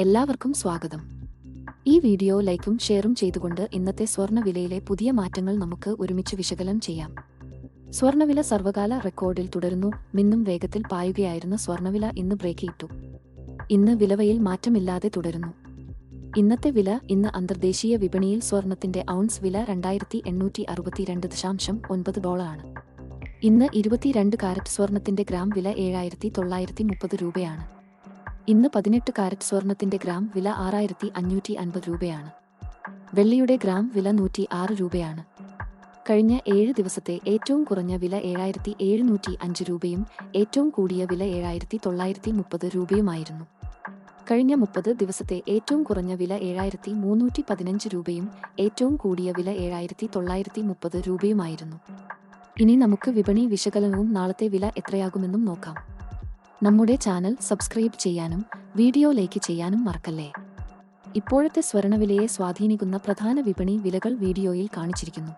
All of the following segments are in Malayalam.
എല്ലാവർക്കും സ്വാഗതം. ഈ വീഡിയോ ലൈക്കും ഷെയറും ചെയ്തുകൊണ്ട് ഇന്നത്തെ സ്വർണവിലയിലെ പുതിയ മാറ്റങ്ങൾ നമുക്ക് ഒരുമിച്ച് വിശകലനം ചെയ്യാം. സ്വർണവില സർവകാല റെക്കോർഡിൽ തുടരുന്നു. മിന്നും വേഗത്തിൽ പായുകയായിരുന്ന സ്വർണവില ഇന്ന് ബ്രേക്ക് ഇട്ടു. ഇന്ന് വിലവയിൽ മാറ്റമില്ലാതെ തുടരുന്നു. ഇന്നത്തെ വില ഇന്ന് അന്തർദേശീയ വിപണിയിൽ സ്വർണത്തിന്റെ ഔൺസ് വില രണ്ടായിരത്തി എണ്ണൂറ്റി അറുപത്തിരണ്ട് ദശാംശം ഒൻപത് ഡോളറാണ്. ഇന്ന് ഇരുപത്തിരണ്ട് കാരറ്റ് സ്വർണത്തിന്റെ ഗ്രാം വില ഏഴായിരത്തി തൊള്ളായിരത്തി മുപ്പത് രൂപയാണ്. ഇന്ന് പതിനെട്ട് കാരറ്റ് സ്വർണത്തിന്റെ ഗ്രാം വില ആറായിരത്തി അഞ്ഞൂറ്റി അൻപത് രൂപയാണ്. വെള്ളിയുടെ ഗ്രാം വില നൂറ്റി ആറ് രൂപയാണ്. കഴിഞ്ഞ ഏഴ് ദിവസത്തെ ഏറ്റവും കുറഞ്ഞ വില ഏഴായിരത്തി എഴുന്നൂറ്റി അഞ്ച് രൂപയും ഏറ്റവും കൂടിയ വില ഏഴായിരത്തി തൊള്ളായിരത്തി മുപ്പത് രൂപയുമായിരുന്നു. കഴിഞ്ഞ മുപ്പത് ദിവസത്തെ ഏറ്റവും കുറഞ്ഞ വില ഏഴായിരത്തി മൂന്നൂറ്റി പതിനഞ്ച് രൂപയും ഏറ്റവും കൂടിയ വില ഏഴായിരത്തി തൊള്ളായിരത്തി മുപ്പത് രൂപയുമായിരുന്നു. ഇനി നമുക്ക് വിപണി വിശകലനവും നാളത്തെ വില എത്രയാകുമെന്നും നോക്കാം. നമ്മുടെ ചാനൽ സബ്സ്ക്രൈബ് ചെയ്യാനും വീഡിയോ ലൈക്ക് ചെയ്യാനും മറക്കല്ലേ? ഇപ്പോഴത്തെ സ്വർണവിലയെ സ്വാധീനിക്കുന്ന പ്രധാന വിപണി വിലകൾ വീഡിയോയിൽ കാണിച്ചിരിക്കുന്നു.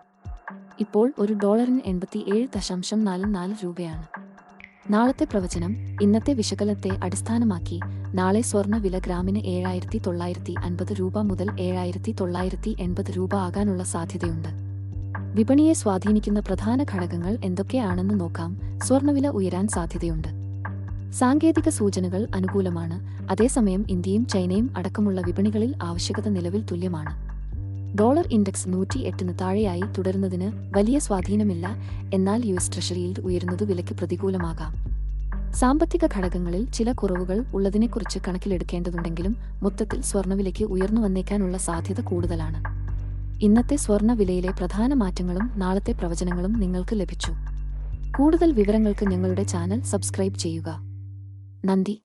ഇപ്പോൾ ഒരു ഡോളറിന് എൺപത്തി ഏഴ് ദശാംശം നാല് നാല് രൂപയാണ്. നാളത്തെ പ്രവചനം ഇന്നത്തെ വിശകലത്തെ അടിസ്ഥാനമാക്കി നാളെ സ്വർണ വില ഗ്രാമിന് ഏഴായിരത്തി തൊള്ളായിരത്തി അൻപത് രൂപ മുതൽ ഏഴായിരത്തി തൊള്ളായിരത്തി എൺപത് രൂപ ആകാനുള്ള സാധ്യതയുണ്ട്. വിപണിയെ സ്വാധീനിക്കുന്ന പ്രധാന ഘടകങ്ങൾ എന്തൊക്കെയാണെന്ന് നോക്കാം. സ്വർണവില ഉയരാൻ സാധ്യതയുണ്ട്. സാങ്കേതിക സൂചനകൾ അനുകൂലമാണ്. അതേസമയം ഇന്ത്യയും ചൈനയും അടക്കമുള്ള വിപണികളിൽ ആവശ്യകത നിലവിൽ തുല്യമാണ്. ഡോളർ ഇൻഡെക്സ് നൂറ്റി എട്ടിന് താഴെയായി തുടരുന്നതിന് വലിയ സ്വാധീനമില്ല. എന്നാൽ യു എസ് ട്രഷറിയിൽ ഉയരുന്നത് വിലയ്ക്ക് പ്രതികൂലമാകാം. സാമ്പത്തിക ഘടകങ്ങളിൽ ചില കുറവുകൾ ഉള്ളതിനെക്കുറിച്ച് കണക്കിലെടുക്കേണ്ടതുണ്ടെങ്കിലും മൊത്തത്തിൽ സ്വർണവിലയ്ക്ക് ഉയർന്നു വന്നേക്കാനുള്ള സാധ്യത കൂടുതലാണ്. ഇന്നത്തെ സ്വർണവിലയിലെ പ്രധാന മാറ്റങ്ങളും നാളത്തെ പ്രവചനങ്ങളും നിങ്ങൾക്ക് ലഭിച്ചു. കൂടുതൽ വിവരങ്ങൾക്ക് ഞങ്ങളുടെ ചാനൽ സബ്സ്ക്രൈബ് ചെയ്യുക. நந்தி